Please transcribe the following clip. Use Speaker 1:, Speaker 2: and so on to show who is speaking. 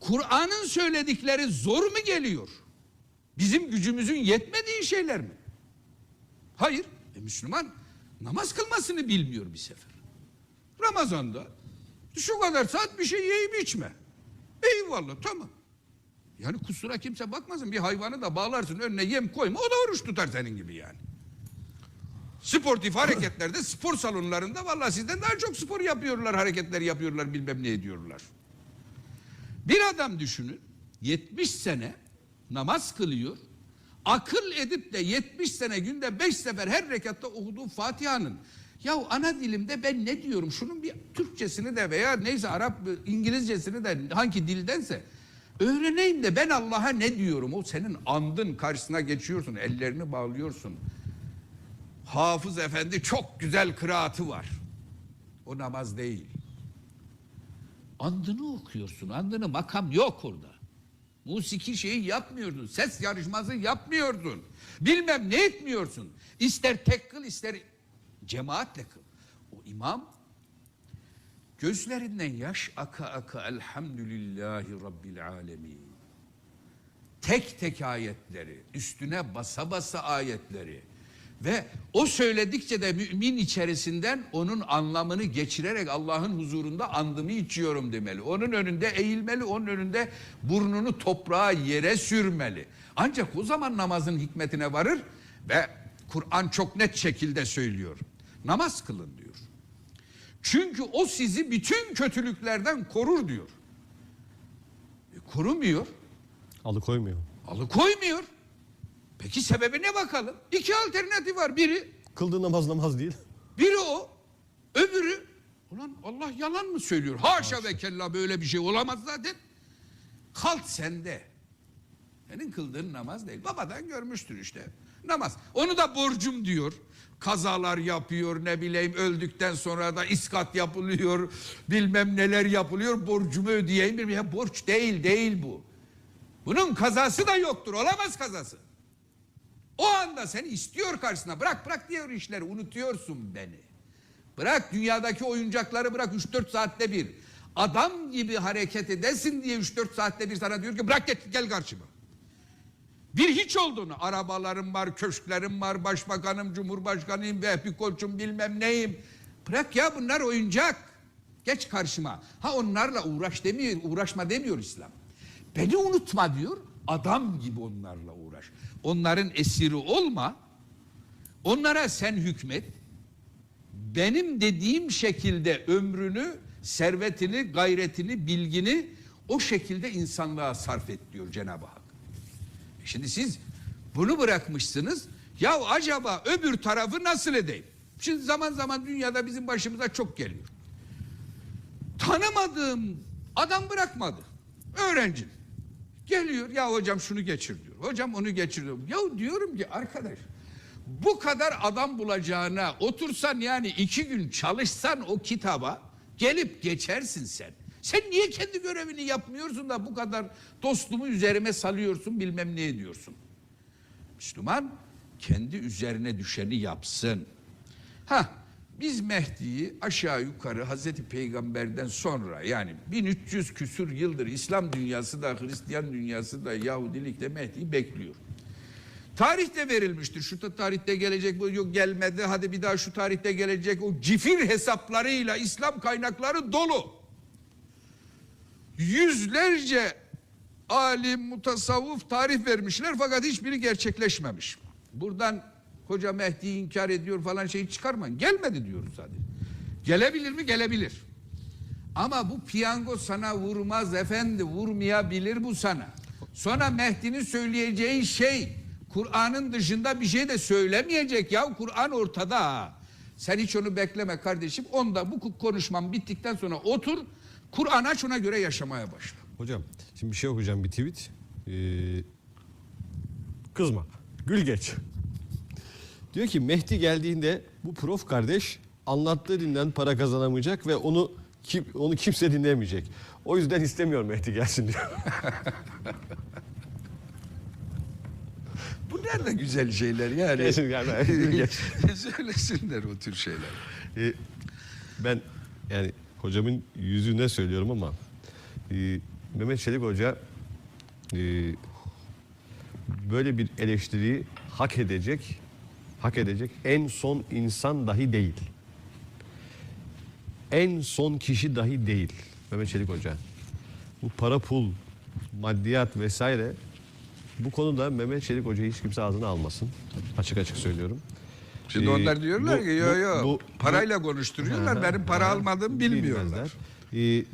Speaker 1: Kur'an'ın söyledikleri zor mu geliyor? Bizim gücümüzün yetmediği şeyler mi? Hayır. E Müslüman namaz kılmasını bilmiyor bir sefer. Ramazan'da şu kadar saat bir şey yiyip içme. Eyvallah tamam. Yani kusura kimse bakmasın bir hayvanı da bağlarsın önüne yem koyma o da oruç tutar senin gibi yani. Sportif hareketlerde spor salonlarında vallahi sizden daha çok spor yapıyorlar hareketler yapıyorlar bilmem ne ediyorlar. Bir adam düşünün 70 sene namaz kılıyor. Akıl edip de 70 sene günde 5 sefer her rekatta okuduğu Fatiha'nın ya ana dilimde ben ne diyorum şunun bir Türkçesini de veya neyse Arap İngilizcesini de hangi dildense öğreneyim de ben Allah'a ne diyorum o senin andın karşısına geçiyorsun ellerini bağlıyorsun. Hafız efendi çok güzel kıraatı var. O namaz değil. Andını okuyorsun. Andını makam yok orada. Musiki şeyi yapmıyordun. Ses yarışması yapmıyordun. Bilmem ne etmiyorsun. İster tek kıl ister cemaatle kıl. O imam gözlerinden yaş aka aka elhamdülillahi rabbil alemin. Tek tek ayetleri, üstüne basa basa ayetleri ve o söyledikçe de mümin içerisinden onun anlamını geçirerek Allah'ın huzurunda andımı içiyorum demeli. Onun önünde eğilmeli, onun önünde burnunu toprağa yere sürmeli. Ancak o zaman namazın hikmetine varır ve Kur'an çok net şekilde söylüyor. Namaz kılın diyor. Çünkü o sizi bütün kötülüklerden korur diyor. E, korumuyor.
Speaker 2: Alıkoymuyor.
Speaker 1: Alıkoymuyor. Peki sebebi ne bakalım? İki alternatif var. Biri,
Speaker 2: Kıldığı namaz namaz değil.
Speaker 1: biri o. Öbürü, ulan Allah yalan mı söylüyor? Haşa ve kella böyle bir şey olamaz zaten. Kalt sende. Senin kıldığın namaz değil. Babadan görmüştür işte. Namaz. Onu da borcum diyor. Kazalar yapıyor ne bileyim öldükten sonra da iskat yapılıyor. Bilmem neler yapılıyor. Borcumu ödeyeyim. Ya borç değil değil bu. Bunun kazası da yoktur. Olamaz kazası. O anda seni istiyor karşısına. Bırak bırak diyor işleri. Unutuyorsun beni. Bırak dünyadaki oyuncakları bırak 3-4 saatte bir. Adam gibi hareket edesin diye 3-4 saatte bir sana diyor ki bırak gel, gel karşıma. Bir hiç olduğunu arabalarım var, köşklerim var, başbakanım, cumhurbaşkanıyım, vehbi koçum bilmem neyim. Bırak ya bunlar oyuncak. Geç karşıma. Ha onlarla uğraş demiyor, uğraşma demiyor İslam. Beni unutma diyor. Adam gibi onlarla uğraş. Onların esiri olma. Onlara sen hükmet. Benim dediğim şekilde ömrünü, servetini, gayretini, bilgini o şekilde insanlığa sarf et diyor Cenab-ı Hak. Şimdi siz bunu bırakmışsınız. Ya acaba öbür tarafı nasıl edeyim? Şimdi zaman zaman dünyada bizim başımıza çok geliyor. Tanımadığım adam bırakmadı. Öğrencim. Geliyor ya hocam şunu geçir diyor. Hocam onu geçir diyor. Ya diyorum ki arkadaş bu kadar adam bulacağına otursan yani iki gün çalışsan o kitaba gelip geçersin sen. Sen niye kendi görevini yapmıyorsun da bu kadar dostumu üzerime salıyorsun bilmem ne ediyorsun. Müslüman kendi üzerine düşeni yapsın. Ha biz Mehdi'yi aşağı yukarı Hazreti Peygamber'den sonra yani 1300 küsür yıldır İslam dünyası da Hristiyan dünyası da Yahudilik de Mehdi'yi bekliyor. Tarihte verilmiştir. Şu tarihte gelecek bu yok gelmedi. Hadi bir daha şu tarihte gelecek. O cifir hesaplarıyla İslam kaynakları dolu. Yüzlerce alim, mutasavvuf tarih vermişler fakat hiçbiri gerçekleşmemiş. Buradan Hoca Mehdi inkar ediyor falan şeyi çıkarmayın. Gelmedi diyoruz sadece. Gelebilir mi? Gelebilir. Ama bu piyango sana vurmaz efendi. Vurmayabilir bu sana. Sonra Mehdi'nin söyleyeceği şey Kur'an'ın dışında bir şey de söylemeyecek ya. Kur'an ortada. Sen hiç onu bekleme kardeşim. Onda bu konuşmam bittikten sonra otur. Kur'an aç ona göre yaşamaya başla.
Speaker 2: Hocam şimdi bir şey okuyacağım bir tweet. Ee, kızma. Gül geç. Diyor ki Mehdi geldiğinde bu prof kardeş anlattığı dinden para kazanamayacak ve onu kim, onu kimse dinlemeyecek. O yüzden istemiyor Mehdi gelsin diyor.
Speaker 1: Bu nerede güzel şeyler yani. Söylesinler o tür şeyler.
Speaker 2: Ee, ben yani hocamın yüzüne söylüyorum ama e, Mehmet Çelik Hoca e, böyle bir eleştiriyi hak edecek, hak edecek en son insan dahi değil. En son kişi dahi değil Mehmet Çelik Hoca. Bu para pul, maddiyat vesaire bu konuda Mehmet Çelik Hoca'yı hiç kimse ağzına almasın. Açık açık söylüyorum.
Speaker 1: Şimdi
Speaker 2: Ee,
Speaker 1: onlar diyorlar
Speaker 2: bu-
Speaker 1: ki yo yo
Speaker 2: bu-
Speaker 1: parayla konuşturuyorlar. Benim para almadığımı bilmiyorlar.
Speaker 2: bilmezler. Ee,